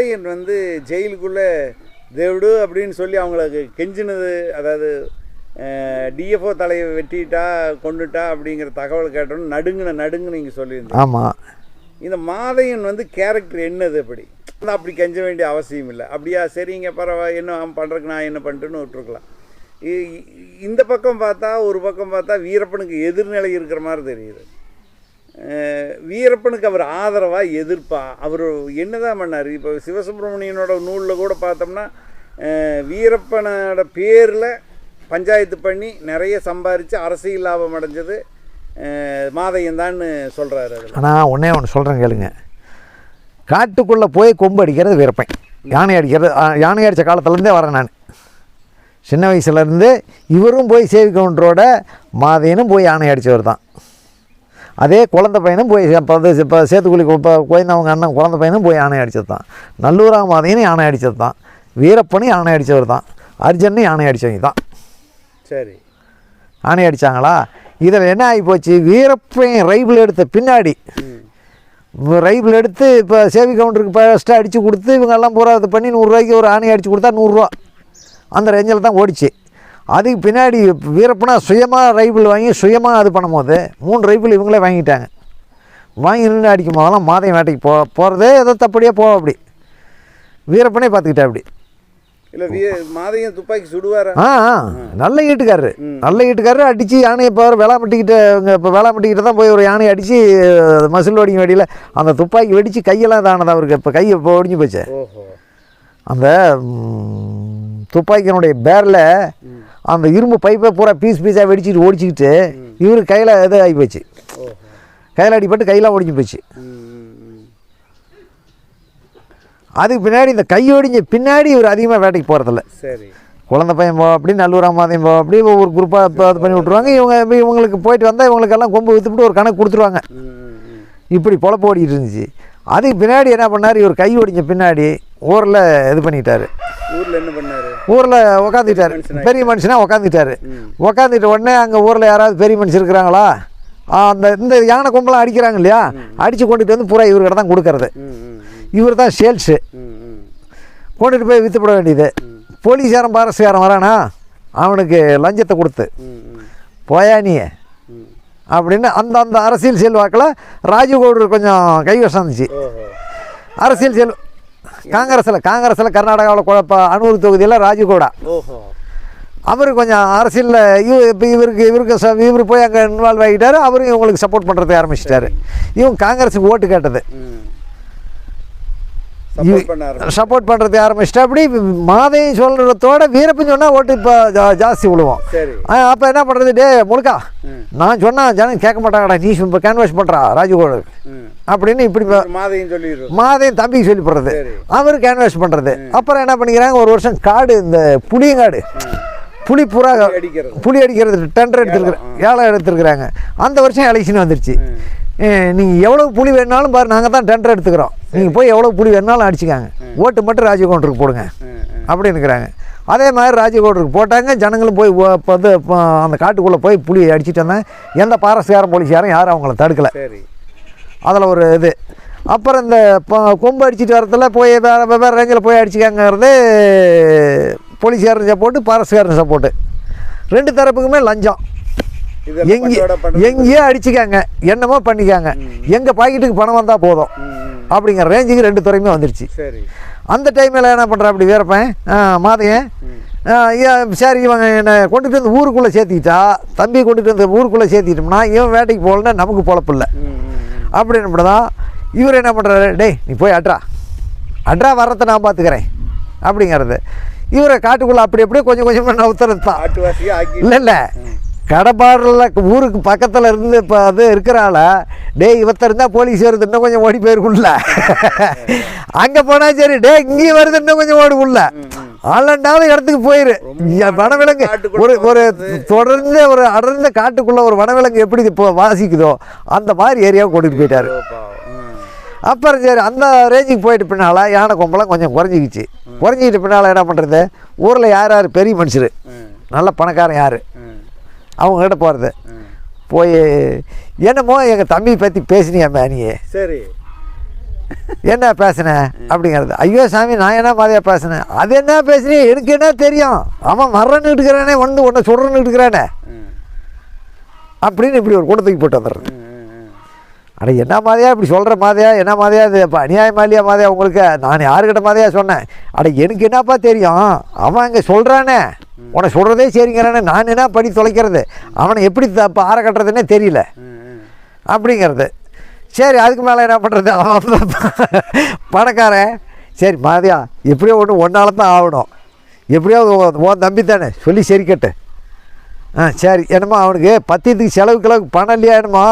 மாதையன் வந்து ஜெயிலுக்குள்ளே தேவிடு அப்படின்னு சொல்லி அவங்களுக்கு கெஞ்சினது அதாவது டிஎஃப்ஓ தலையை வெட்டிட்டா கொண்டுட்டா அப்படிங்கிற தகவல் கேட்டோன்னு நடுங்குன நடுங்கு நீங்கள் சொல்லியிருந்தீங்க ஆமாம் இந்த மாதையன் வந்து கேரக்டர் என்னது அப்படி? அப்படி கெஞ்ச வேண்டிய அவசியம் இல்லை. அப்படியா சரிங்க பரவாயில்ல என்ன அவன் பண்ணுறதுக்கு நான் என்ன பண்ணிட்டுன்னு விட்டுருக்கலாம். இந்த பக்கம் பார்த்தா ஒரு பக்கம் பார்த்தா வீரப்பனுக்கு எதிர்நிலை இருக்கிற மாதிரி தெரியுது. வீரப்பனுக்கு அவர் ஆதரவாக எதிர்ப்பா? அவர் என்னதான் பண்ணார்? இப்போ சிவசுப்பிரமணியனோட நூலில் கூட பார்த்தோம்னா வீரப்பனோட பேரில் பஞ்சாயத்து பண்ணி நிறைய சம்பாரித்து அரசியல் லாபம் அடைஞ்சது மாதையன் தான் சொல்கிறாரு ஆனால் ஒன்றே ஒன்று சொல்கிறேன் கேளுங்க. காட்டுக்குள்ளே போய் கொம்பு அடிக்கிறது வீரப்பன். யானை அடிக்கிறது யானை அடித்த காலத்துலேருந்தே வரேன் நான். சின்ன வயசுலேருந்து இவரும் போய் சேவி கவுண்டரோட மாதையனும் போய் யானை அடித்தவர் தான் அதே குழந்த பையனும் போய் இப்போ சேத்துக்குழி இப்போ கோயந்தவங்க அண்ணன் குழந்த பையனும் போய் யானை அடித்தது தான் நல்லூரா மாதையனும் யானை அடித்தது தான் வீரப்பனும் யானை அடித்தவர் தான் அர்ஜுனும் யானை அடித்தவங்க தான் சரி. யானை அடித்தாங்களா இதில் என்ன ஆகி போச்சு வீரப்பன் ரைபிள் எடுத்த பின்னாடி ரைபிள் எடுத்து இப்போ சேவி கவுண்டருக்கு ஃபஸ்ட்டு அடித்து கொடுத்து இவங்கெல்லாம் பூரா இது பண்ணி நூறுரூவாய்க்கு ஒரு ஆணை அடித்து கொடுத்தா நூறுரூவா அந்த ரேஞ்சில் தான் ஓடிச்சு. அதுக்கு பின்னாடி வீரப்பனா சுயமாக ரைபிள் வாங்கி சுயமாக அது பண்ணும்போது மூணு ரைபிள் இவங்களே வாங்கிட்டாங்க. வாங்கி நின்று அடிக்கும் போதெல்லாம் மாதையம் வேட்டைக்கு போ போகிறதே ஏதோ தப்படியே போக அப்படி. வீரப்பனே பார்த்துக்கிட்டா அப்படி. மாதையன் துப்பாக்கி சுடுவாரா? ஆ நல்ல ஈட்டுக்காரரு. நல்ல ஈட்டுக்காரரு அடித்து யானையை இப்போ வேளாமட்டிக்கிட்ட இங்கே இப்போ வேளாமட்டிக்கிட்ட தான் போய் ஒரு யானையை அடித்து மசில் ஒடிங்க வெடியில் அந்த துப்பாக்கி வெடித்து கையெல்லாம் தானது அவருக்கு. இப்போ கை இப்போ ஒடிஞ்சு போச்சு. அந்த துப்பாக்கியினுடைய பேரில் அந்த இரும்பு பைப்பை பூரா பீஸ் பீஸாக வெடிச்சிட்டு ஓடிச்சிக்கிட்டு இவரு கையில் இது ஆகி போச்சு. கையில் அடிபட்டு கையெல்லாம் ஒடிஞ்சு போச்சு. அதுக்கு பின்னாடி இந்த கை ஒடிஞ்ச பின்னாடி இவர் அதிகமாக வேட்டைக்கு போகிறதில்ல சரி. குழந்தை பையன் போ அப்படி நல்லூர் அம்மாதையும் போ அப்படி ஒவ்வொரு குரூப்பாக இப்போ இது பண்ணி விட்ருவாங்க இவங்க இவங்களுக்கு போயிட்டு வந்தால் இவங்களுக்கெல்லாம் கொம்பு விற்றுப்பிட்டு ஒரு கணக்கு கொடுத்துருவாங்க. இப்படி பொழப்பு ஓடிட்டு இருந்துச்சு. அதுக்கு பின்னாடி என்ன பண்ணார்? இவர் கை ஒடிஞ்ச பின்னாடி ஊரில் இது பண்ணிட்டாரு. ஊரில் என்ன பண்ணாரு? ஊரில் உக்காந்துட்டாரு. பெரிய மனுஷனாக உக்காந்துட்டாரு. உக்காந்துட்ட உடனே அங்கே ஊரில் யாராவது பெரிய மனுஷன் இருக்கிறாங்களா அந்த இந்த யானை கொம்பெல்லாம் அடிக்கிறாங்க இல்லையா? அடித்து கொண்டுட்டு வந்து பூரா இவர்கிட்ட தான் கொடுக்கறது. இவர் தான் சேல்ஸு. கொண்டுட்டு போய் விற்றுப்பட வேண்டியது. போலீஸாரன் பாரசுக்காரன் வரானா? அவனுக்கு லஞ்சத்தை கொடுத்து. போயா நீ. அப்படின்னு அந்த அந்த அரசியல் செல்வாக்கில் ராஜகோடர் கொஞ்சம் கைவசம் இருந்துச்சு. அரசியல் செல் காங்கிரஸில் காங்கிரஸில் கர்நாடகாவில் குழப்ப அனூர் தொகுதியில் ராஜகோடா. அவர் கொஞ்சம் அரசியலில் இவ இப்போ இவருக்கு இவருக்கு இவர் போய் அங்கே இன்வால்வ் ஆகிட்டாரு அவரும் இவங்களுக்கு சப்போர்ட் பண்ணுறதுக்கு ஆரம்பிச்சிட்டாரு. இவங்க காங்கிரஸுக்கு ஓட்டு கேட்டது. சப்போர்ட் பண்ண ஆரம்பிச்சு சப்போர்ட் பண்ணுறதுக்கு ஆரம்பிச்சிட்டா அப்படி மாதையும் சொல்கிறதோட வீரப்பன் சொன்னால் ஓட்டு இப்போ ஜாஸ்தி விழுவோம். சரி. அப்போ என்ன பண்ணுறது டே முழுக்கா. நான் சொன்னால் ஜனம் கேட்க மாட்டாங்கடா நீ இப்போ கேன்வாஸ் பண்ணுறா ராஜகோடு அப்படின்னு இப்படி மாதையும் சொல்லிடுறோம் மாதையும் தம்பிக்கு சொல்லி போடுறது. அவர் கேன்வாஸ் பண்ணுறது அப்புறம் என்ன பண்ணிக்கிறாங்க? ஒரு வருஷம் காடு இந்த புளியங்காடு. புலி புறா புலி அடிக்கிறது. டெண்டர் எடுத்துருக்குறேன் ஏழை எடுத்துருக்குறாங்க. அந்த வருஷம் எலெக்ஷன் வந்துருச்சு. நீங்கள் எவ்வளோ புலி வேணாலும் பாரு நாங்கள் தான் டெண்டர் எடுத்துக்கிறோம். நீங்கள் போய் எவ்வளோ புலி வேணாலும் அடிச்சுக்காங்க. ஓட்டு மட்டும் ராஜகவுண்டருக்கு போடுங்க. அப்படின்னுக்கிறாங்க அதே மாதிரி ராஜகோடருக்கு போட்டாங்க ஜனங்களும் போய் இப்போ வந்து இப்போ அந்த காட்டுக்குள்ளே போய் புலி அடிச்சிட்டு எந்த பாரஸ்காரன் போலீஸ்காரன் யாரும் அவங்கள தடுக்கலை. அதில் ஒரு இது. அப்புறம் இந்த பொ- கொம்பு அடிச்சிட்டு வரத்துல போய் வேறு வெவ்வேறு ரேஞ்சில் போய் அடிச்சுக்காங்கிறது போலீஸ்காரன் சப்போர்ட்டு பாரஸ்காரன் சப்போர்ட்டு. ரெண்டு தரப்புக்குமே லஞ்சம். எங்கேயோ அடிச்சுக்காங்க. என்னமோ பண்ணிக்காங்க. எங்கள் பாக்கெட்டுக்கு பணம் வந்தால் போதும். அப்படிங்கிற ரேஞ்சுக்கு ரெண்டு துறையுமே வந்துருச்சு. சரி. அந்த டைமில் என்ன பண்ணுறா அப்படி வீரப்பன் மாதையன் சரி இவங்க என்னை கொண்டுட்டு வந்து ஊருக்குள்ளே சேர்த்திக்கிட்டா தம்பி கொண்டுட்டு வந்து ஊருக்குள்ளே சேர்த்திட்டோம்னா இவன் வேட்டைக்கு போகலன்னா நமக்கு பொழப்பு இல்லை. ம், ம், ம். அப்படின்னு தான் இவர் என்ன பண்ணுறாரு டேய் நீ போய் அட்ரா அட்ரா வர்றதை நான் பார்த்துக்கிறேன். அப்படிங்கிறது. இவரை காட்டுக்குள்ளே அப்படி அப்படியே கொஞ்சம் கொஞ்சமாக நவுத்துறது தான். இல்லை இல்லை. கடப்பாடில் ஊருக்கு பக்கத்தில் இருந்து இப்போ அது இருக்கிறால டேய் இவத்த இருந்தால் போலீஸ் வருது இன்னும் கொஞ்சம் ஓடி போயிருக்குள்ள அங்கே போனால் சரி டே இங்கேயும் வருது இன்னும் கொஞ்சம் ஓடுக்குள்ள ஆலண்டாவது இடத்துக்கு போயிரு. வனவிலங்கு ஒரு ஒரு தொடர்ந்து ஒரு அடர்ந்த காட்டுக்குள்ள ஒரு வனவிலங்கு எப்படி இப்போ வாசிக்குதோ அந்த மாதிரி ஏரியாவை கூட்டிகிட்டு போயிட்டாரு. அப்புறம் சரி அந்த ரேஞ்சுக்கு போயிட்டு பின்னால் யானை கொம்பெல்லாம் கொஞ்சம் குறைஞ்சிக்கிச்சு. குறைஞ்சிக்கிட்டு பின்னால் என்ன பண்ணுறது ஊரில் யார் யார்? பெரிய மனுஷர். நல்ல பணக்காரன் யார்? ம், அவங்ககிட்ட போகிறது. போய் என்னமோ எங்கள் தம்பி பற்றி பேசினியாமே நீ? சரி. என்ன பேசுனேன் அப்படிங்கிறது. ஐயோ சாமி நான் என்ன மாதிரியா பேசுனேன் அது என்ன பேசுனேன் எனக்கு என்ன தெரியும்? அவன் மரன்னு இருக்கிறானே வந்து உன்னை சொல்கிறன்னு இருக்கிறானே. அப்படின்னு இப்படி ஒரு கூட்டத்துக்கு போட்டு ம். அட என்ன மாதிரியா? இப்படி சொல்கிற மாதிரியா? என்ன மாதிரியா? இது இப்போ அநியாயமா இல்லையா மாதிரியா உங்களுக்கு? நான் யாருக்கிட்ட மாதிரியா சொன்னேன்? அட எனக்கு என்னப்பா தெரியும்? அவன் அங்கே சொல்கிறானே உனக்கு சொல்கிறதே சரிங்கிறானே நான் என்ன படி தொலைக்கிறது? அவனை எப்படி இப்போ ஆற கட்டுறதுன்னே தெரியல. அப்படிங்கிறது. சரி அதுக்கு மேலே என்ன பண்ணுறது அவன் பணக்காரன். சரி மாதியா எப்படியோ ஒன்று ஒன்றால தான் ஆகணும். எப்படியோ உன் தம்பி தானே சொல்லி சரிக்கட்டு ஆ சரி என்னமோ அவனுக்கு பத்தியத்துக்கு செலவு கிலோவுக்கு பணம் இல்லையா என்னமோ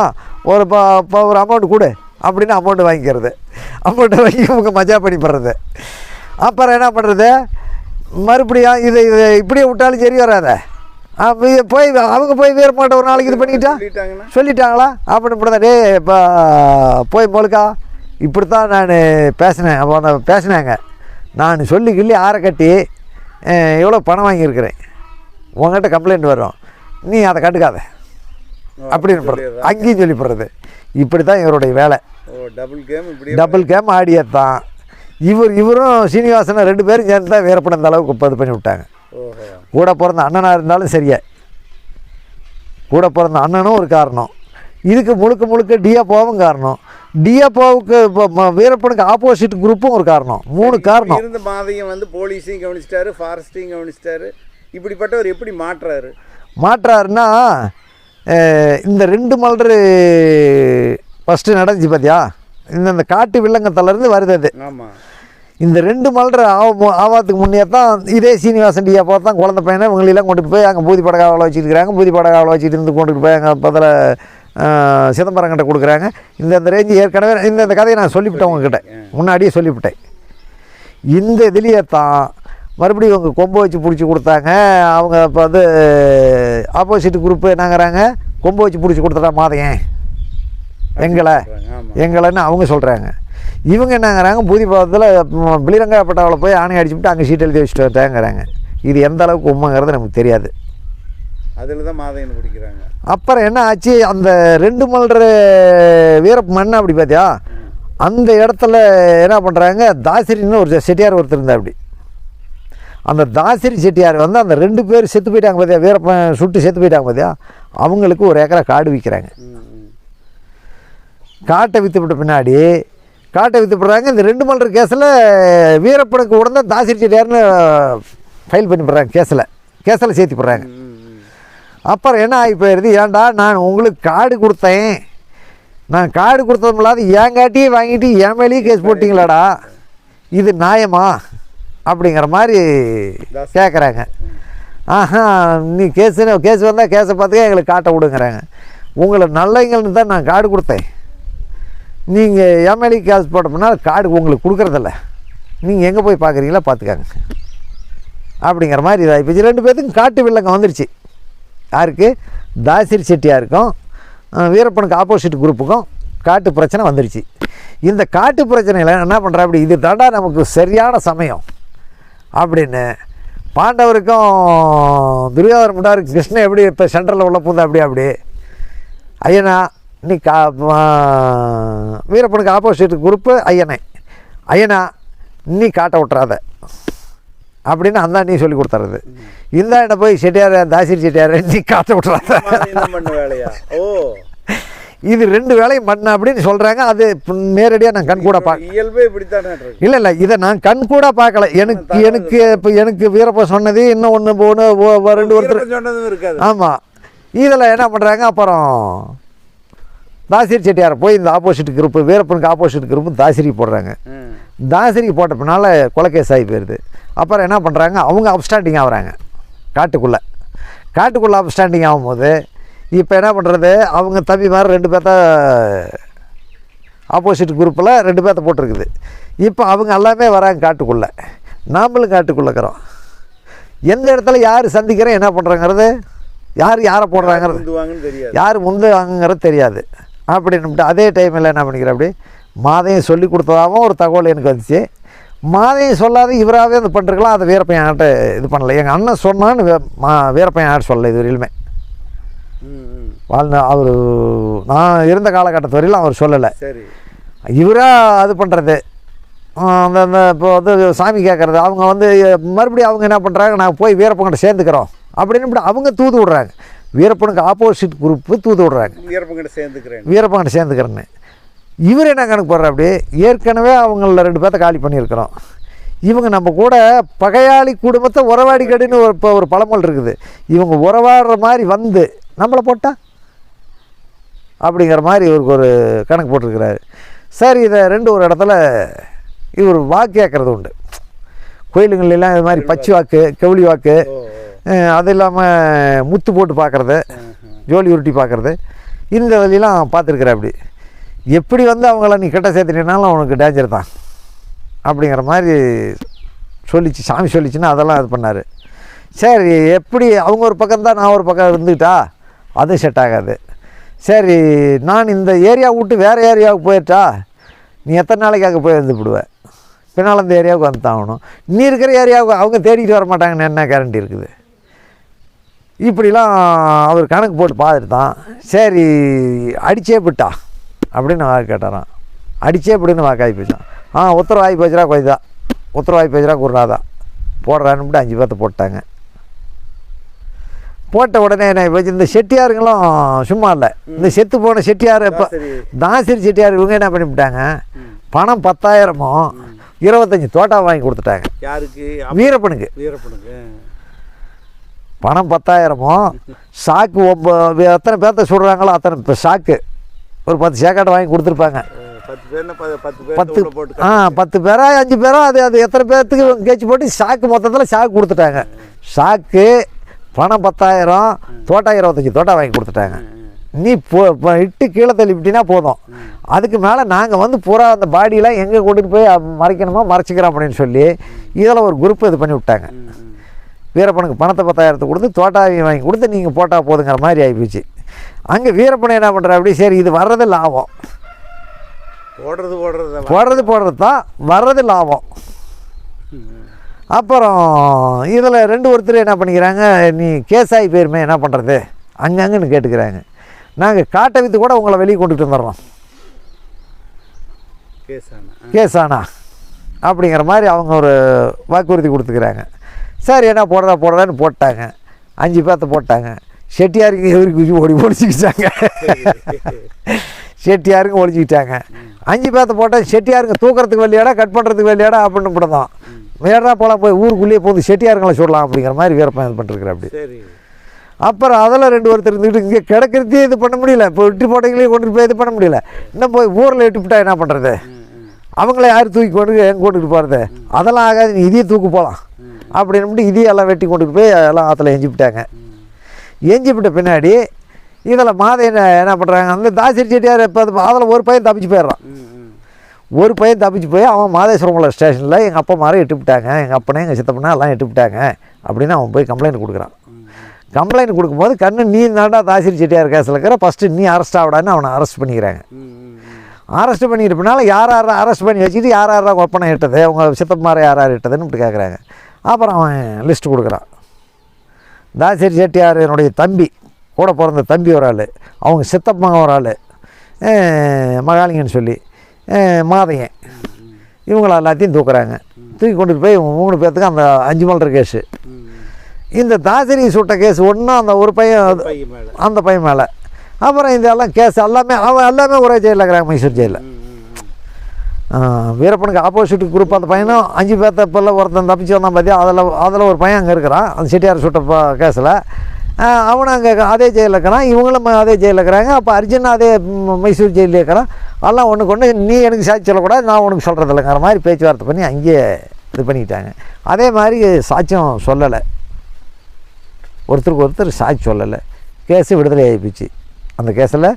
ஒரு இப்போ ஒரு அமௌண்ட் கொடு. அப்படின்னு அமௌண்ட் வாங்கிக்கிறது. அமௌண்ட்டை வாங்கி இவங்க மஜா பண்ணி போடுறது. அப்புறம் என்ன பண்ணுறது மறுபடியும் இதை இதை இப்படியே விட்டாலும் சரி வராத. இது போய் அவங்க போய் வீரமாட்ட ஒரு நாளைக்கு இது பண்ணிக்கிட்டா சொல்லிட்டாங்களா? அப்படின்னு இப்படி தான் டே இப்போ போய் மொழுக்கா. இப்படி தான் நான் பேசினேன். அப்போ அந்த பேசினாங்க. நான் சொல்லி கிள்ளி ஆற கட்டி எவ்வளோ பணம் வாங்கியிருக்கிறேன். உங்ககிட்ட கம்ப்ளைண்ட் வரும். நீ அதை கண்டுக்காத. அப்படின்னு. அங்கேயும் சொல்லி போடுறது. இப்படி தான் இவருடைய வேலை. டபுள் கேம் கேம் ஆடியத்தான். இவர் இவரும் சீனிவாசனும் ரெண்டு பேரும் சேர்ந்து தான் வீரப்படம் இந்த அளவுக்கு இது பண்ணி விட்டாங்க. கூட பிறந்த அண்ணனாக இருந்தாலும் சரியா. கூட பிறந்த அண்ணனும் ஒரு காரணம். இதுக்கு முழுக்க முழுக்க டிஎப்போவும் காரணம். டிஎப்போவுக்கு இப்போ வீரப்பனுக்கு ஆப்போசிட் குரூப்பும் ஒரு காரணம். மூணு காரணம். இருந்த மாதையும் வந்து போலீஸையும் கவனிச்சிட்டாரு ஃபாரஸ்டையும் கவனிச்சிட்டாரு. இப்படிப்பட்டவர் எப்படி மாற்றுறாரு மாற்றாருன்னா இந்த ரெண்டு மலர் ஃபஸ்ட்டு நடந்துச்சு பார்த்தியா இந்த இந்த காட்டு வில்லங்கத்திலேருந்து வருது அது. இந்த ரெண்டு மலர் ஆவ ஆவாத்துக்கு முன்னே தான் இதே சீனிவாசன் டியா பார்த்து தான் குழந்தை பையனை இவங்களெல்லாம் கொண்டு போய் அங்கே பூதி படகாவில் வச்சுருக்கிறாங்க. பூதி படகாவில் வச்சுட்டு இருந்து கொண்டுட்டு போய் அங்கே பதில் சிதம்பரங்கிட்ட கொடுக்குறாங்க. இந்த இந்த ரேஞ்சு ஏற்கனவே இந்த இந்த கதையை நான் சொல்லிவிட்டேன் உங்ககிட்ட. முன்னாடியே சொல்லிவிட்டேன். இந்த இதுலேயே தான் மறுபடியும் இவங்க கொம்பு வச்சு பிடிச்சி கொடுத்தாங்க. அவங்க இப்போ வந்து ஆப்போசிட் குரூப்பு என்னங்கிறாங்க? கொம்பு வச்சு பிடிச்சி கொடுத்துட்டா மாதையன். எங்களை? எங்களைன்னு அவங்க சொல்கிறாங்க இவங்க என்னங்கிறாங்க பூதி பாவத்தில் பிளிரங்காப்பட்டாவில் போய் ஆணை அடிச்சுட்டு அங்கே சீட் எழுதி வச்சுட்டு வந்தாங்கிறாங்க இது எந்த அளவுக்கு உண்மைங்கிறது நமக்கு தெரியாது. அதில் தான் மாதையன் பிடிக்கிறாங்க அப்புறம் என்ன ஆச்சு? அந்த ரெண்டு மல்ற வீரப் மண் அப்படி பார்த்தியா அந்த இடத்துல என்ன பண்ணுறாங்க தாசிரின்னு ஒரு செட்டியார் ஒருத்தர் இருந்தா அப்படி. அந்த தாசிரி செட்டியார் வந்து அந்த ரெண்டு பேர் செத்து போயிட்டாங்க பார்த்தியா வீரப்பன் சுட்டு செத்து போயிட்டாங்க பார்த்தியா அவங்களுக்கு ஒரு ஏக்கரா காடு விற்கிறாங்க காட்டை விற்றுவிட்ட பின்னாடி காட்டை விற்றுப்படுறாங்க இந்த ரெண்டு மல்ற கேஸில் வீரப்பனுக்கு உடனே தாசிரி செட்டியார்னு ஃபைல் பண்ணி போடுறாங்க கேஸில். கேஸில் சேர்த்து போடுறாங்க. அப்புறம் என்ன ஆகி போயிடுது ஏன்டா நான் உங்களுக்கு காடு கொடுத்தேன். நான் காடு கொடுத்ததும் இல்லாத என் காட்டியே வாங்கிட்டு என் மேலேயே கேஸ் போட்டிங்களாடா? இது நியாயமா? அப்படிங்கிற மாதிரி கேட்குறாங்க ஆஹா நீ கேஸு கேஸ் வந்தால் கேஸை பார்த்துக்க எங்களுக்கு காட்ட விடுங்கிறாங்க. உங்களை நல்லவங்கள்னு தான் நான் காடு கொடுத்தேன். நீங்கள் எம்எல்ஏ காசு கேஸ் போட்டோம்னா காடு உங்களுக்கு கொடுக்குறதில்ல. நீங்கள் எங்கே போய் பார்க்குறீங்களா பார்த்துக்காங்க. அப்படிங்கிற மாதிரி இதாகி இப்போ ரெண்டு பேர்த்துக்கும் காட்டு வில்லங்க வந்துருச்சு. யாருக்கு? தாசிரி செட்டியாருக்கும் வீரப்பனுக்கு ஆப்போசிட் குரூப்புக்கும் காட்டு பிரச்சனை வந்துருச்சு. இந்த காட்டு பிரச்சனையில் என்ன பண்ணுறா அப்படி இது தாண்டா நமக்கு சரியான சமயம். அப்படின்னு பாண்டவருக்கும் துரியோதன முடாருக்கு கிருஷ்ணன் எப்படி இப்போ சென்டரில் உள்ள பூந்தா அப்படி அப்படி? ஐயனா நீ கா வீரப்பனுக்கு ஆப்போசிட் குரூப்பு ஐயனே ஐயனா நீ காட்ட விட்றாத அப்படின்னு அந்த நீ சொல்லி கொடுத்துறது. இந்த என்ன போய் செட்டியார் தாசிரி செட்டியார் நீ காட்ட வேலையா? ஓ. இது ரெண்டு வேலையும் பண்ண அப்படின்னு சொல்கிறாங்க அது நேரடியாக நான் கண் கூட பார்க்க இயல்பே இப்படித்தானே இல்லை இல்லை இதை நான் கண் கூட பார்க்கல. எனக்கு எனக்கு இப்போ எனக்கு வீரப்ப சொன்னது இன்னும் ஒன்று ஒன்று ரெண்டு ஒருத்தர் சொன்னதும் இருக்காது. ஆமாம் இதில் என்ன பண்ணுறாங்க அப்புறம் தாசிரி செட்டியாரை போய் இந்த ஆப்போசிட் குரூப்பு வீரப்பனுக்கு ஆப்போசிட் குரூப்பு தாசிரி போடுறாங்க. தாசிரி போட்ட பின்னால் கொலைக்கேஸ் ஆகி போயிடுது அப்புறம் என்ன பண்ணுறாங்க அவங்க அப்ஸ்டாண்டிங் ஆகுறாங்க. காட்டுக்குள்ளே. காட்டுக்குள்ளே அப்ஸ்டாண்டிங் ஆகும்போது இப்போ என்ன பண்ணுறது அவங்க தம்பி மாதிரி ரெண்டு பேர்த்த ஆப்போசிட் குரூப்பில் ரெண்டு பேர்த்த போட்டிருக்குது. இப்போ அவங்க எல்லாமே வராங்க காட்டுக்குள்ளே. நாமளும் காட்டுக்குள்ளே இருக்கிறோம். எந்த இடத்துல யார் சந்திக்கிறோம் என்ன பண்ணுறாங்கிறது யார் யாரை போடுறாங்கிறது? யார் முந்துவாங்கங்கிறது தெரியாது. அப்படின்னுட்டு அதே டைமில் என்ன பண்ணிக்கிறேன் அப்படி மாதையும் சொல்லி கொடுத்ததாகவும் ஒரு தகவல் எனக்கு வந்துச்சு. மாதையும் சொல்லாத இவராகவே இது பண்ணிருக்கலாம் அதை வீரப்பையன் ஆட்ட இது பண்ணல. எங்கள் அண்ணன் சொன்னான்னு வே- மா வீரப்பையன் சொல்லலை இது வரையிலுமே. வாழ்ந்த அவர் நான் இருந்த காலகட்டத்து வரையிலும் அவர் சொல்லலை. சரி. இவராக அது பண்ணுறது அந்த அந்த இப்போ வந்து சாமி கேட்குறது அவங்க வந்து மறுபடியும் அவங்க என்ன பண்ணுறாங்க நான் போய் வீரப்பங்கிட்ட சேர்ந்துக்கிறோம். அப்படின்னு இப்படி அவங்க தூது விடுறாங்க. வீரப்பனுக்கு ஆப்போசிட் குரூப்பு தூது விடுறாங்க. வீரப்பங்கிட்ட சேர்ந்துக்கிறேன். வீரப்பங்கிட்ட சேர்ந்துக்கிறேன்னு. இவர் என்ன கணக்கு போடுற அப்படி ஏற்கனவே அவங்கள ரெண்டு பேர்த்த காலி பண்ணியிருக்கிறோம். இவங்க நம்ம கூட பகையாளி குடும்பத்தை உறவாடி கடுன்னு ஒரு இப்போ ஒரு பழமொழி இருக்குது. இவங்க உறவாடுற மாதிரி வந்து நம்மளை போட்டா? அப்படிங்கிற மாதிரி இவருக்கு ஒரு கணக்கு போட்டிருக்கிறாரு. சரி இதை ரெண்டு ஒரு இடத்துல இவர் வாக்கு கேட்குறது உண்டு. கோயிலுங்களெல்லாம் இது மாதிரி பச்சை வாக்கு கெவுளி வாக்கு அது இல்லாமல் முத்து போட்டு பார்க்குறது ஜோலி உருட்டி பார்க்குறது இந்த வழியெலாம் பார்த்துருக்குறேன் அப்படி. எப்படி வந்து அவங்கள நீ கிட்ட சேர்த்துட்டீங்கனாலும் அவனுக்கு டேஞ்சர் தான். அப்படிங்கிற மாதிரி சொல்லிச்சு சாமி சொல்லிச்சுன்னா அதெல்லாம் இது பண்ணார். சரி எப்படி அவங்க ஒரு பக்கம் தான் நான் ஒரு பக்கம் இருந்துக்கிட்டா அது செட் ஆகாது. சரி நான் இந்த ஏரியா விட்டு வேறு ஏரியாவுக்கு போயிட்டா நீ எத்தனை நாளைக்கு அங்கே போய் வந்துவிடுவ பின்னால் அந்த ஏரியாவுக்கு வந்து ஆகணும். நீ இருக்கிற ஏரியாவுக்கு அவங்க தேடிட்டு வர மாட்டாங்கன்னு என்ன கேரண்டி இருக்குது? இப்படிலாம் அவர் கணக்கு போட்டு பார்த்துட்டு தான் சரி அடிச்சே விட்டா அப்படின்னு நான் கேட்டாரான் அடிச்சே விடுன்னு வாக்காகி போச்சான் ஆ உத்தரவாகி போச்சுரா கொய்தா. உத்தரவாகி போச்சுரா குருநாதா. போடுறான்னு அஞ்சு பேர்த்த போட்டாங்க. போட்ட உடனே என்ன போச்சு இந்த செட்டியாருங்களும் சும்மா இல்லை. இந்த செத்து போன செட்டியார் இப்போ சரி தாசிரி செட்டியார் இவங்க என்ன பண்ணிவிட்டாங்க? பணம் பத்தாயிரமும் இருபத்தஞ்சி தோட்டா வாங்கி கொடுத்துட்டாங்க. யாருக்கு? வீரப்பனுக்கு. வீரப்பனுக்கு. பணம் பத்தாயிரமும் சாக்கு ஒம்ப எத்தனை பேர்த்த சொல்கிறாங்களோ அத்தனை சாக்கு ஒரு பத்து சேக்காட்டை வாங்கி கொடுத்துருப்பாங்க. பத்து ஆ பத்து பேரா அஞ்சு பேரா அது அது எத்தனை பேர்த்துக்கு கேச்சு போட்டு சாக்கு மொத்தத்தில் சாக்கு கொடுத்துட்டாங்க. சாக்கு பணம் பத்தாயிரம் தோட்டா இருபத்தஞ்சி தோட்டா வாங்கி கொடுத்துட்டாங்க. நீ போ இட்டு கீழே தள்ளிவிட்டினா போதும். அதுக்கு மேலே நாங்கள் வந்து பூரா அந்த பாடியெலாம் எங்கே கொண்டுட்டு போய் மறைக்கணுமோ மறைச்சிக்கிறோம் அப்படின்னு சொல்லி இதில் ஒரு குரூப் இது பண்ணி விட்டாங்க. வீரப்பனுக்கு பணத்தை பத்தாயிரத்தை கொடுத்து தோட்டாவையும் வாங்கி கொடுத்து நீங்கள் போட்டால் போதுங்கிற மாதிரி ஆகிப்போச்சு அங்கே வீரப்பனை என்ன பண்ணுற அப்படி சரி இது வர்றது லாபம். ஓடுறது ஓடுறது போடுறது போடுறது தான் வர்றது லாபம். அப்புறம் இதில் ரெண்டு ஒருத்தர் என்ன பண்ணிக்கிறாங்க நீ கேஸாகி போயிருமே என்ன பண்ணுறது அங்கங்கன்னு கேட்டுக்கிறாங்க. நாங்கள் காட்டை விற்று கூட உங்களை வெளியே கொண்டுட்டு வந்துடுறோம். கேஸ் கேஸ் ஆனா அப்படிங்கிற மாதிரி அவங்க ஒரு வாக்குறுதி கொடுத்துக்கிறாங்க. சரி என்ன போடுறதா போடுறதான்னு போட்டாங்க. அஞ்சு பேர்த்த போட்டாங்க. செட்டியாருக்கு எவருக்கு ஓடி ஒழிச்சிக்கிட்டாங்க செட்டியாருங்க ஒழிச்சிக்கிட்டாங்க அஞ்சு பேர்த்த போட்டால் செட்டியாருங்க தூக்கிறதுக்கு வெளியாடா கட் பண்ணுறதுக்கு வெளியாடா அப்படின்னு இப்படி தான். வேறா போலாம் போய் ஊருக்குள்ளேயே போகுது செட்டியாருங்களை சொல்லலாம் அப்படிங்கிற மாதிரி வீரப்பன் இது பண்ணிருக்கிற அப்படி. அப்புறம் அதில் ரெண்டு ஒருத்தர் இருந்துக்கிட்டு இங்கே கிடக்கிறதே இது பண்ண முடியல. இப்போ விட்டு போட்டவங்களையும் கொண்டு போய் இது பண்ண முடியல. இன்னும் போய் ஊரில் விட்டுவிட்டா என்ன பண்ணுறது. அவங்கள யார் தூக்கி கொண்டு எங்கே கொண்டுட்டு போகிறது அதெல்லாம் ஆகாது. நீ இதையே தூக்கு போகலாம் அப்படின்னு இதையும் எல்லாம் வெட்டி கொண்டுட்டு போய் எல்லாம் ஆற்றுல எஞ்சி விட்டாங்க. எஞ்சி விட்ட பின்னாடி இதில் மாதை என்ன என்ன பண்ணுறாங்க அந்த தாசிரி செட்டியார் இப்போ அதில் ஒரு பையன் தப்பிச்சு போயிடுறான். ஒரு பையன் தப்பிச்சு போய் அவன் மாதேஸ்வரமலை ஸ்டேஷனில் எங்கள் அப்பா மாரை எட்டு விட்டாங்க எங்கள் அப்பனே எங்கள் சித்தப்பனா எல்லாம் எட்டு விட்டாங்க அப்படின்னு அவன் போய் கம்ப்ளைண்ட் கொடுக்குறான். கம்ப்ளைண்ட் கொடுக்கும்போது கண்ணு நீ தாண்டா தாசிரி செட்டியார் கேஸில் இருக்கிற? ஃபஸ்ட்டு நீ அரெஸ்ட் ஆகிடான்னு அவனை அரெஸ்ட் பண்ணிக்கிறாங்க. அரெஸ்ட் பண்ணிட்டு பின்னால் யார் யார் அரெஸ்ட் பண்ணி வச்சுக்கிட்டு யார் யாரா ஒப்பனை இட்டது? உங்கள் சித்தப்பமாரை யார் யார் இட்டதுன்னு இப்படி கேட்குறாங்க அப்புறம் அவன் லிஸ்ட் கொடுக்குறான். தாசரி செட்டியார் என்னுடைய தம்பி கூட பிறந்த தம்பி ஒரு ஆள் அவங்க சித்தப்பா ஒரு ஆள் மகாலிங்கன்னு சொல்லி மாதையன் இவங்கள எல்லாத்தையும் தூக்குறாங்க. தூக்கி கொண்டுட்டு போய் மூணு பேர்த்துக்கு அந்த அஞ்சு மல்ற கேஸு. இந்த தாசரி சுட்ட கேஸ் ஒன்றும் அந்த ஒரு பையன் அந்த பையன் மேலே. அப்புறம் இதெல்லாம் கேஸ் எல்லாமே அவன் எல்லாமே ஒரே ஜெயிலில் இருக்கிறாங்க மைசூர் ஜெயிலில். வீரப்பனுக்கு ஆப்போசிட் குரூப் அந்த பையனும் அஞ்சு பேர்த்த பிள்ளை ஒருத்தன் தப்பிச்சு வந்தான் பார்த்தியா அதில் அதில் ஒரு பையன் அங்கே இருக்கிறான். அந்த செட்டியார் சுட்ட கேஸில் அவனும் அங்கே அதே ஜெயிலில் இருக்கிறான். இவங்களும் அதே ஜெயிலில் இருக்கிறாங்க. அப்போ அர்ஜுன் அதே மைசூர் ஜெயிலில் இருக்கிறான். எல்லாம் ஒன்று கொண்டு நீ எனக்கு சாட்சி சொல்லக்கூடாது நான் உனக்கு சொல்கிறது இல்லைங்கிற மாதிரி பேச்சுவார்த்தை பண்ணி அங்கேயே இது பண்ணிக்கிட்டாங்க அதே மாதிரி சாட்சியம் சொல்லலை. ஒருத்தருக்கு ஒருத்தர் சாட்சி சொல்லலை. கேஸு விடுதலை ஆகிப்போச்சு அந்த கேஸில்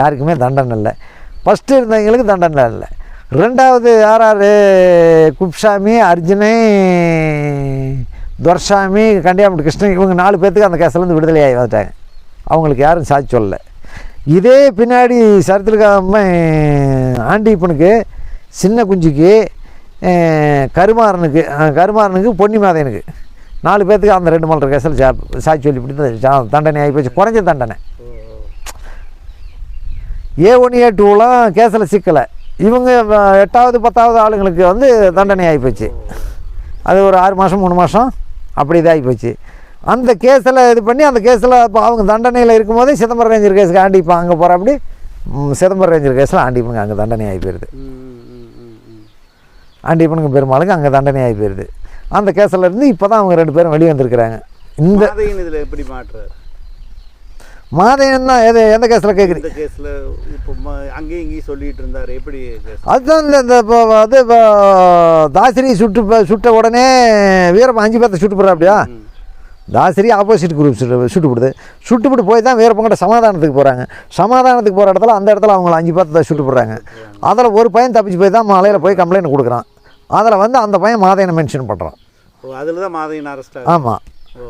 யாருக்குமே தண்டனை இல்லை. ஃபஸ்ட்டு இருந்தவங்களுக்கு தண்டனை இல்லை. ரெண்டாவது யார் யார் குப்சாமி அர்ஜுனை துர்சாமி கண்டியாமட்டு கிருஷ்ணன் இவங்க நாலு பேர்த்துக்கு அந்த கேஸ்லேருந்து விடுதலை ஆகி வந்துட்டாங்க. அவங்களுக்கு யாரும் சாட்சி சொல்லலை. இதே பின்னாடி சரித்திருக்காம ஆண்டிப்பனுக்கு சின்ன குஞ்சுக்கு கருமாறனுக்கு கருமாறனுக்கு பொன்னி மாதையனுக்கு நாலு பேர்த்துக்கு அந்த ரெண்டு மலர் கேஸில் சா சாட்சி சொல்லி இப்படி தண்டனை ஆகி போச்சு. குறைஞ்ச தண்டனை. ஏ ஒன் ஏ டூலாம் கேஸில் சிக்கலை. இவங்க எட்டாவது பத்தாவது ஆளுங்களுக்கு வந்து தண்டனை ஆகிப்போச்சு அது ஒரு ஆறு மாதம் மூணு மாதம் அப்படி இதாகி போச்சு அந்த கேஸில் இது பண்ணி அந்த கேஸில் இப்போ அவங்க தண்டனையில் இருக்கும்போதே சிதம்பரம் ரேஞ்சர் கேஸுக்கு ஆண்டிப்பா அங்கே போகிற அப்படி ம், சிதம்பரம் ரேஞ்சர் கேஸில் ஆண்டிப்பனுங்க அங்கே தண்டனை ஆகி போயிடுது. ஆண்டிப்பனுங்க பெருமாளுக்கு அங்கே தண்டனை ஆகி போயிடுது அந்த கேஸில் இருந்து இப்போ தான் அவங்க ரெண்டு பேரும் வெளியே வந்திருக்கிறாங்க. இந்த இதுல எப்படி மாற்றுறாரு? மாதையன் தான் எது எந்த கேஸில் கேட்குறீங்க இந்த கேஸ்ல இப்போ அங்கேயும் இங்கேயும் சொல்லிட்டு இருந்தாரு. எப்படி அதுதான் இந்த இந்த இப்போ அது இப்போ தாசிரி சுட்டு சுட்ட உடனே வீரப்பன் அஞ்சு பேர்த்த சுட்டு போடுறா அப்படியா. தாசிரி ஆப்போசிட் குரூப் சுட்டு சுட்டு போடுது. சுட்டுப்பட்டு போய் தான் வீரப்பங்கிட்ட சமாதானத்துக்கு போகிறாங்க சமாதானத்துக்கு போகிற இடத்துல அந்த இடத்துல அவங்கள அஞ்சு பேர்த்த சுட்டு போடுறாங்க. அதில் ஒரு பையன் தப்பிச்சு போய் தான் மலையில் போய் கம்ப்ளைண்ட் கொடுக்குறான். அதில் வந்து அந்த பையன் மாதையனை மென்ஷன் பண்ணுறான் அதில் தான் மாதையன் அரெஸ்ட் ஆமாம் ஓ.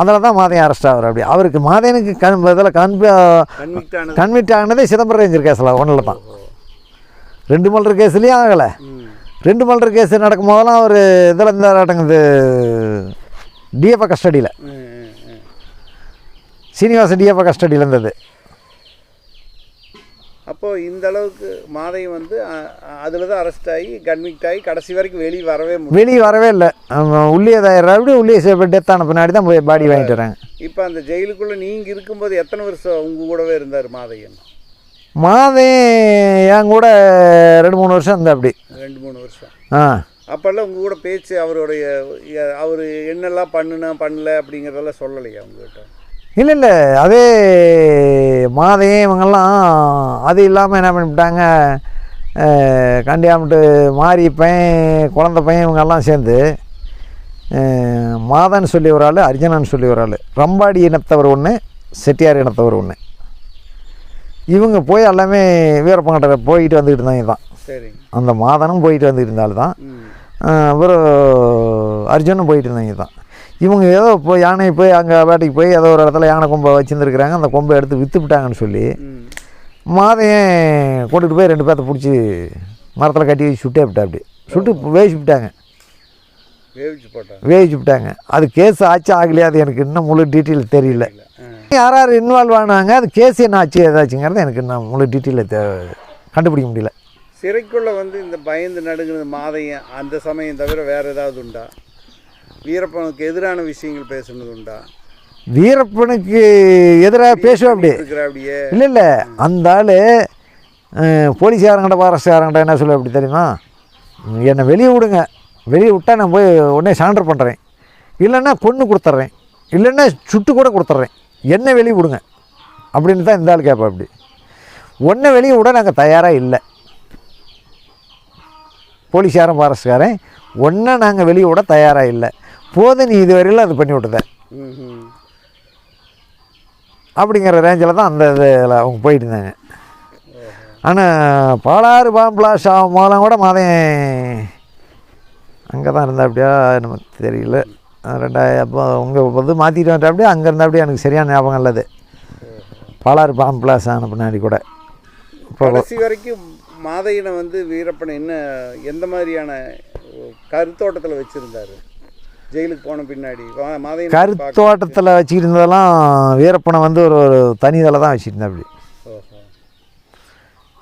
அதில் தான் மாதையன் அரெஸ்ட் ஆகுற அப்படி. அவருக்கு மாதையனுக்கு கண் இதில் கண் கன்விக்ட் ஆனது ஆகினதே சிதம்பரம் ரேஞ்சர் கேஸில் ஒன்றில் தான். ரெண்டு மல்ற கேஸ்லேயும் ஆகலை. ரெண்டு மல்ற கேஸ் நடக்கும் போதெல்லாம் ஒரு இதில் இருந்தாராட்டங்குது டிஎஃப்ஐ கஸ்டடியில். சீனிவாசன் டிஎஃப்ஐ கஸ்டடியில் இருந்தது. அப்போ இந்த அளவுக்கு மாதையன் வந்து அதில் தான் அரெஸ்ட் ஆகி கன்விக்ட் ஆகி கடைசி வரைக்கும் வெளியே வரவே வெளியே வரவே இல்லை. உள்ளே அப்படி உள்ளே டெத் ஆன பின்னாடி தான் போய் பாடி வாங்கிட்டு வராங்க. இப்போ அந்த ஜெயிலுக்குள்ளே நீங்கள் இருக்கும்போது எத்தனை வருஷம் உங்க கூடவே இருந்தார் மாதையன் மாதே என் கூட ரெண்டு மூணு வருஷம் இருந்தா அப்படி. ரெண்டு மூணு வருஷம். ஆ. அப்போல்லாம் உங்க கூட பேச்சு அவருடைய அவர் என்னெல்லாம் பண்ணுனா பண்ணல அப்படிங்கிறதெல்லாம் சொல்லலையா உங்ககிட்ட? இல்லை இல்லை அதே மாதையே இவங்கெல்லாம் அது இல்லாமல் என்ன பண்ணிவிட்டாங்க? கண்டியாமட்டு மாரி பையன் குழந்த பையன் இவங்கெல்லாம் சேர்ந்து மாதன் சொல்லி ஒரு ஆள் அர்ஜுனன் சொல்லி ஒரு ஆள். ரம்பாடி இனத்தவர் ஒன்று செட்டியார் இனத்தவர் ஒன்று இவங்க போய் எல்லாமே வீரப்பங்கிட்ட போயிட்டு வந்துக்கிட்டு இருந்தாங்க தான் அந்த மாதனும் போயிட்டு வந்துக்கிட்டு இருந்தாலும் தான் ம் அப்புறம் அர்ஜுனும் போயிட்டு இருந்தாங்க தான் இவங்க ஏதோ போய் யானை போய் அங்கே வேட்டைக்கு போய் ஏதோ ஒரு இடத்துல யானை கொம்பை வச்சுருந்துருக்குறாங்க. அந்த கொம்பை எடுத்து விற்றுப்பிட்டாங்கன்னு சொல்லி மாதையன் கொண்டுட்டு போய் ரெண்டு பேர்த்த பிடிச்சி மரத்தில் கட்டி வச்சு சுட்டே விட்டா அப்படி சுட்டு வேவிச்சு விட்டாங்க. வேவிச்சு விட்டாங்க. அது கேஸ் ஆச்சு ஆகலையா அது எனக்கு இன்னும் முழு டீட்டெயில் தெரியல. யார் யார் இன்வால்வ் ஆனாங்க அது கேஸ் என்ன ஆச்சு ஏதாச்சுங்கிறது எனக்கு இன்னும் முழு டீட்டெயில் தே கண்டுபிடிக்க முடியல. சிறைக்குள்ள வந்து இந்த பயந்து நடுங்கிறது மாதையன் அந்த சமயம் தவிர வேற ஏதாவது உண்டா? வீரப்பனுக்கு எதிரான விஷயங்கள் பேசுனது உண்டா? வீரப்பனுக்கு எதிராக பேசுவேன் அப்படி அப்படியே இல்லை இல்லை அந்த ஆள் போலீஸ்காரங்கிட்ட ஃபாரஸ்ட்காரங்கிட்ட என்ன சொல்ல அப்படி தெரியுமா? என்னை வெளியே விடுங்க. வெளியே விட்டா நான் போய் உடனே சாண்டர் பண்ணுறேன் இல்லைன்னா பொண்ணு கொடுத்துட்றேன். இல்லைன்னா சுட்டு கூட கொடுத்துட்றேன். என்ன வெளியே விடுங்க. அப்படின்னு தான் இந்த ஆள் கேட்பா அப்படி ஒன்றை வெளியே விட நாங்கள் தயாராக இல்லை. போலீஸ்காரன் ஃபாரஸ்ட்காரன் ஒன்றை நாங்கள் வெளியே விட தயாராக இல்லை. போதும் நீ இதுவரையிலும் அது பண்ணி விட்டத. அப்படிங்கிற ரேஞ்சில் தான் அந்த இதில் அவங்க போயிட்டு இருந்தாங்க ஆனால் பாலாறு பாம்பிளாஸ் ஆகும் போதெல்லாம் கூட மாதம் அங்கே தான் இருந்தா அப்படியா நமக்கு தெரியல. ரெண்டாயிரம் அப்போ உங்கள் வந்து மாற்றிட்டு வந்துட்டா அப்படியே அங்கே இருந்தா அப்படியே எனக்கு சரியான ஞாபகம் இல்லை அது பாலாறு பாம்பிளாஸ் ஆன பின்னாடி கூட. இப்போ கடைசி வரைக்கும் மாதையனை வந்து வீரப்பனை என்ன எந்த மாதிரியான கருத்தோட்டத்தில் வச்சுருந்தாரு? ஜெயிலுக்கு போன பின்னாடி. கருத்தோட்டத்தில் வச்சுக்கிட்டு இருந்ததெல்லாம் வீரப்பனை வந்து ஒரு ஒரு தனி இதில் தான் வச்சுருந்தா அப்படி.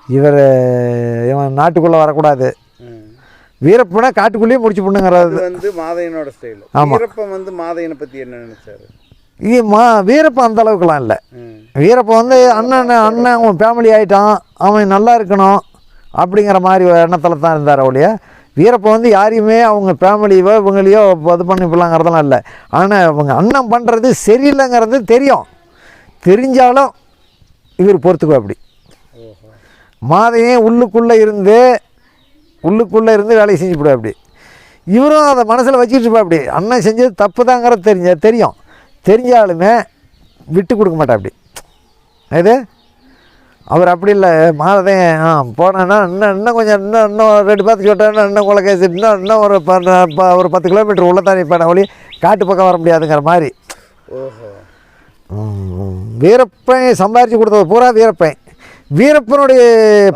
இவர் இவன் நாட்டுக்குள்ளே வரக்கூடாது. வீரப்பனை காட்டுக்குள்ளேயே முடிச்சு பண்ணுங்கிறது வந்து மாதையனோட ஸ்டைல். ஆமா. வீரப்பன் வந்து மாதையனை பற்றி என்ன நினைச்சாரு? இது மா வீரப்பன் அந்த அளவுக்குலாம் இல்லை. வீரப்பன் வந்து அண்ணன் அண்ணன் அவன் ஃபேமிலி ஆகிட்டான் அவன் நல்லா இருக்கணும் அப்படிங்கிற மாதிரி ஒரு எண்ணத்தில் தான் இருந்தார் ஒழிய வீரப்பன் வந்து யாரையுமே அவங்க ஃபேமிலியோ இவங்களையோ இது பண்ணிப்பலாங்கிறதெல்லாம் இல்லை. ஆனால் அவங்க அண்ணன் பண்ணுறது சரியில்லைங்கிறது தெரியும். தெரிஞ்சாலும் இவர் பொறுத்துக்கோ அப்படி. மாதையும் உள்ளுக்குள்ளே இருந்து உள்ளுக்குள்ளே இருந்து வேலையை செஞ்சுப்படும் அப்படி. இவரும் அதை மனசில் இருப்பா அப்படி. அண்ணன் செஞ்சது தப்பு தாங்கிறது தெரிஞ்ச தெரியும். தெரிஞ்சாலுமே விட்டு கொடுக்க மாட்டா அப்படி. இது அவர் அப்படி இல்லை மாதத்தையும் ஆ போனேன்னா இன்னும் இன்னும் கொஞ்சம் இன்னும் இன்னும் ரெண்டு பேர்த்து சொல்லிட்டேன்னா இன்னும் கொலை கேஸ் இன்னும் இன்னும் ஒரு ஒரு பத்து கிலோமீட்டர் உள்ள தானே இப்போ ஒளி காட்டு பக்கம் வர முடியாதுங்கிற மாதிரி. வீரப்பன் சம்பாரிச்சு கொடுத்தது பூரா வீரப்பன். வீரப்பனுடைய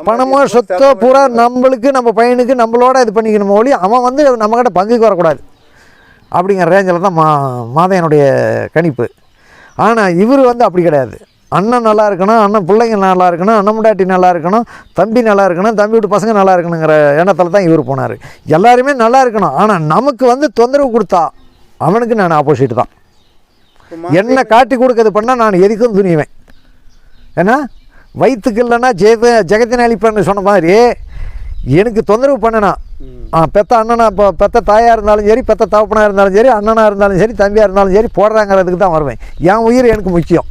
பணமோ சொத்தோ பூரா நம்மளுக்கு நம்ம பையனுக்கு நம்மளோட இது பண்ணிக்கணும் ஒளி அவன் வந்து நம்மக்கிட்ட பங்குக்கு வரக்கூடாது. அப்படிங்கிற ரேஞ்சில் தான் மா மாதையனுடைய கணிப்பு. ஆனால் இவர் வந்து அப்படி கிடையாது. அண்ணன் நல்லா இருக்கணும் அண்ணன் பிள்ளைங்க நல்லா இருக்கணும் அண்ணன் முண்டாட்டி நல்லா இருக்கணும் தம்பி நல்லா இருக்கணும் தம்பி வீட்டு பசங்க நல்லா இருக்கணுங்கிற எண்ணத்தில் தான் இவர் போனார். எல்லாருமே நல்லா இருக்கணும் ஆனால் நமக்கு வந்து தொந்தரவு கொடுத்தா அவனுக்கு நான் ஆப்போசிட் தான். என்ன காட்டி கொடுக்கறது பண்ணால் நான் எதுக்கும் துணிவேன். ஏன்னா வயிற்றுக்கு இல்லைன்னா ஜெயத ஜெகத்தின் அழிப்பேன்னு சொன்ன மாதிரி எனக்கு தொந்தரவு பண்ணனா பெத்த அண்ணனா இப்போ பெத்த தாயாக இருந்தாலும் சரி பெத்த தகப்பனாக இருந்தாலும் சரி அண்ணனாக இருந்தாலும் சரி தம்பியாக இருந்தாலும் சரி போடுறாங்கிறதுக்கு தான் வருவேன். என் உயிர் எனக்கு முக்கியம்.